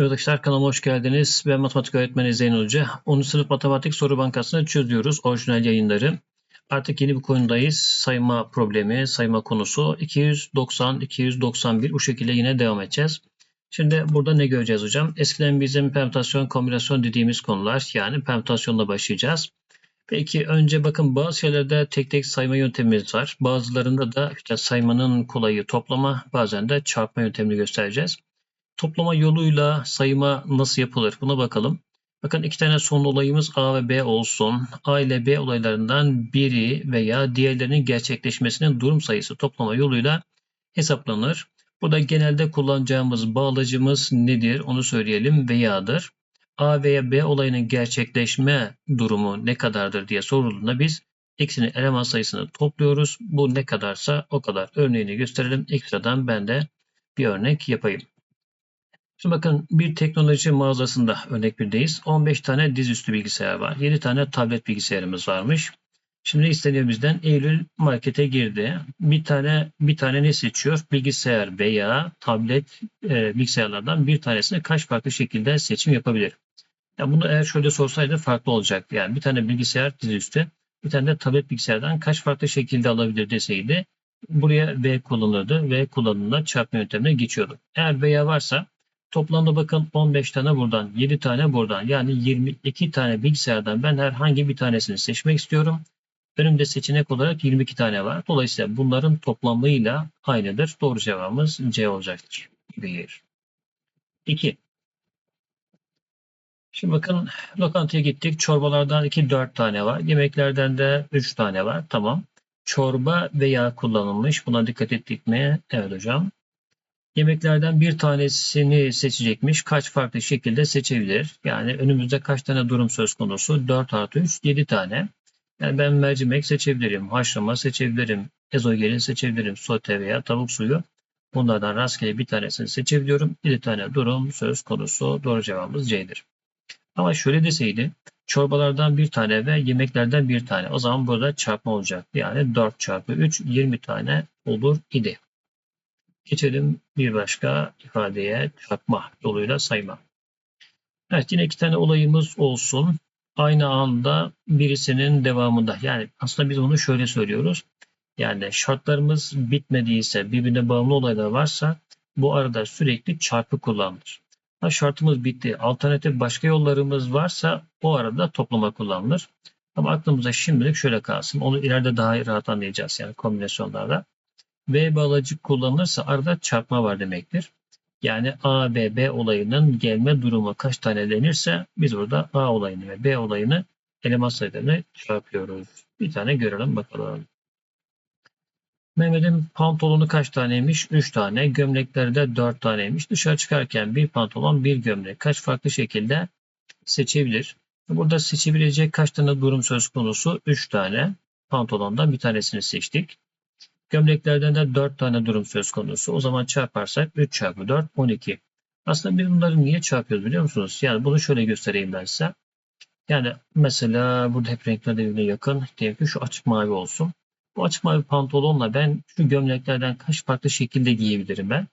Arkadaşlar kanalıma hoş geldiniz. Ben matematik öğretmeni Zeyn Hoca. 10. sınıf matematik soru bankasını çözüyoruz. Orijinal yayınları. Artık yeni bir konudayız. Sayma problemi, sayma konusu. 290, 291 bu şekilde yine devam edeceğiz. Şimdi burada ne göreceğiz hocam? Eskiden bizim permütasyon, kombinasyon dediğimiz konular. Yani permütasyonla başlayacağız. Peki önce bakın bazı şeylerde tek tek sayma yöntemimiz var. Bazılarında da işte saymanın kolayı toplama, bazen de çarpma yöntemini göstereceğiz. Toplama yoluyla sayıma nasıl yapılır? Buna bakalım. Bakın iki tane son olayımız A ve B olsun. A ile B olaylarından biri veya diğerlerinin gerçekleşmesinin durum sayısı toplama yoluyla hesaplanır. Burada genelde kullanacağımız bağlacımız nedir? Onu söyleyelim. Veya'dır. A veya B olayının gerçekleşme durumu ne kadardır diye sorulduğunda biz x'inin eleman sayısını topluyoruz. Bu ne kadarsa o kadar. Örneğini gösterelim. Ekstradan ben de bir örnek yapayım. Şimdi bakın bir teknoloji mağazasında örnek birdeyiz. 15 tane dizüstü bilgisayar var. 7 tane tablet bilgisayarımız varmış. Şimdi isteniyor bizden Eylül markete girdi. Bir tane bir tane ne seçiyor? Bilgisayar veya tablet e, bilgisayarlardan bir tanesini kaç farklı şekilde seçim yapabilir? Ya bunu eğer şöyle sorsaydı farklı olacaktı. Yani bir tane bilgisayar dizüstü, bir tane de tablet bilgisayardan kaç farklı şekilde alabilir deseydi buraya V kullanılırdı. V kullanımında çarpma yöntemine geçiyordu. Eğer veya varsa Toplamda bakın 15 tane buradan, 7 tane buradan. Yani 22 tane bilgisayardan ben herhangi bir tanesini seçmek istiyorum. Önümde seçenek olarak 22 tane var. Dolayısıyla bunların toplamıyla aynıdır. Doğru cevabımız C olacaktır. 1. 2. Şimdi bakın lokantaya gittik. Çorbalardan 2-4 tane var. Yemeklerden de 3 tane var. Tamam. Çorba veya kullanılmış. Buna dikkat ettik mi? Evet hocam. Yemeklerden bir tanesini seçecekmiş. Kaç farklı şekilde seçebilir? Yani önümüzde kaç tane durum söz konusu? 4 artı 3, 7 tane. Yani ben mercimek seçebilirim, haşlama seçebilirim, ezogelin seçebilirim, sote veya tavuk suyu. Bunlardan rastgele bir tanesini seçebiliyorum. 7 tane durum söz konusu. Doğru cevabımız C'dir. Ama şöyle deseydi, çorbalardan bir tane ve yemeklerden bir tane. O zaman burada çarpma olacak. Yani 4 çarpı 3, 20 tane olur idi. Geçelim bir başka ifadeye çarpma yoluyla sayma. Evet yine iki tane olayımız olsun. Aynı anda birisinin devamında. Yani aslında biz onu şöyle söylüyoruz. Yani şartlarımız bitmediyse birbirine bağımlı olaylar varsa bu arada sürekli çarpı kullanılır. Ha, şartımız bitti. Alternatif başka yollarımız varsa o arada toplama kullanılır. Ama aklımıza şimdilik şöyle kalsın. Onu ileride daha rahat anlayacağız yani kombinasyonlarda. V bağlacı kullanılırsa arada çarpma var demektir. Yani A ve B olayının gelme durumu kaç tane denirse biz burada A olayını ve B olayını eleman sayılarını çarpıyoruz. Bir tane görelim bakalım. Mehmet'in pantolonu kaç taneymiş? 3 tane. Gömlekleri de 4 taneymiş. Dışarı çıkarken bir pantolon bir gömlek kaç farklı şekilde seçebilir? Burada seçebilecek kaç tane durum söz konusu? 3 tane. Pantolondan bir tanesini seçtik. Gömleklerden de 4 tane durum söz konusu. O zaman çarparsak 3 çarpı 4 12. Aslında biz bunları niye çarpıyoruz biliyor musunuz? Yani bunu şöyle göstereyim ben size. Yani mesela burada hep renkler birbirine yakın. Diyelim ki şu açık mavi olsun. Bu açık mavi pantolonla ben şu gömleklerden kaç farklı şekilde giyebilirim ben?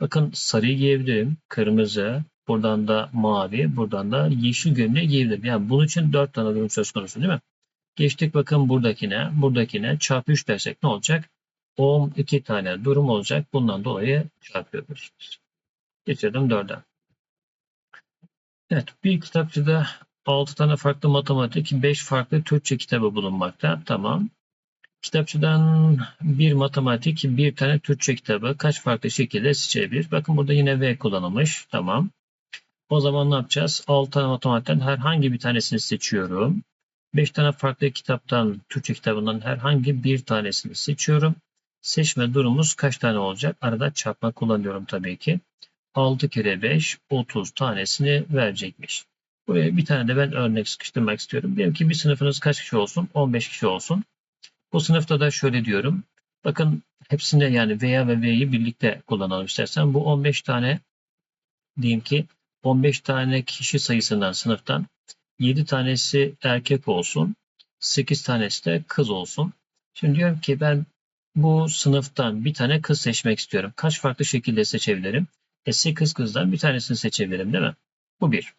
Bakın sarı giyebilirim, kırmızı, buradan da mavi, buradan da yeşil gömleği giyebilirim. Yani bunun için 4 tane durum söz konusu değil mi? Geçtik bakın buradakine, buradakine çarpı 3 dersek ne olacak? 12 tane durum olacak. Bundan dolayı çarpıyoruz. Geçelim 4'e. Evet bir kitapçıda 6 tane farklı matematik, 5 farklı Türkçe kitabı bulunmakta. Tamam. Kitapçıdan bir matematik, bir tane Türkçe kitabı kaç farklı şekilde seçebilir? Bakın burada yine V kullanılmış. Tamam. O zaman ne yapacağız? 6 tane matematikten herhangi bir tanesini seçiyorum. 5 tane farklı kitaptan, Türkçe kitabından herhangi bir tanesini seçiyorum. Seçme durumumuz kaç tane olacak? Arada çarpma kullanıyorum tabii ki. 6 kere 5 30 tanesini verecekmiş. Buraya bir tane de ben örnek sıkıştırmak istiyorum. Diyelim ki bir sınıfınız kaç kişi olsun? 15 kişi olsun. Bu sınıfta da şöyle diyorum. Bakın hepsinde yani veya ve V'yi birlikte kullanalım istersen. Bu 15 tane diyeyim ki 15 tane kişi sayısından sınıftan 7 tanesi erkek olsun. 8 tanesi de kız olsun. Şimdi diyorum ki ben bu sınıftan bir tane kız seçmek istiyorum. Kaç farklı şekilde seçebilirim? E 8 kızdan bir tanesini seçebilirim değil mi? Bu bir.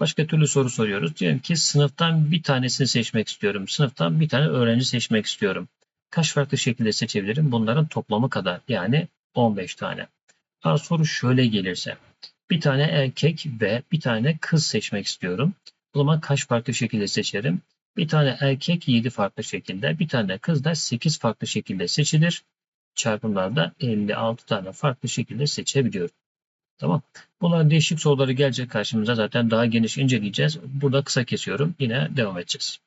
Başka türlü soru soruyoruz. Diyelim ki sınıftan bir tanesini seçmek istiyorum. Sınıftan bir tane öğrenci seçmek istiyorum. Kaç farklı şekilde seçebilirim? Bunların toplamı kadar. Yani 15 tane. Ha, soru şöyle gelirse. Bir tane erkek ve bir tane kız seçmek istiyorum. O zaman kaç farklı şekilde seçerim? Bir tane erkek 7 farklı şekilde, bir tane kız da 8 farklı şekilde seçilir. Çarpımlarda 56 tane farklı şekilde seçebiliyorum. Tamam. Bunların değişik soruları gelecek karşımıza zaten daha geniş inceleyeceğiz. Burada kısa kesiyorum. Yine devam edeceğiz.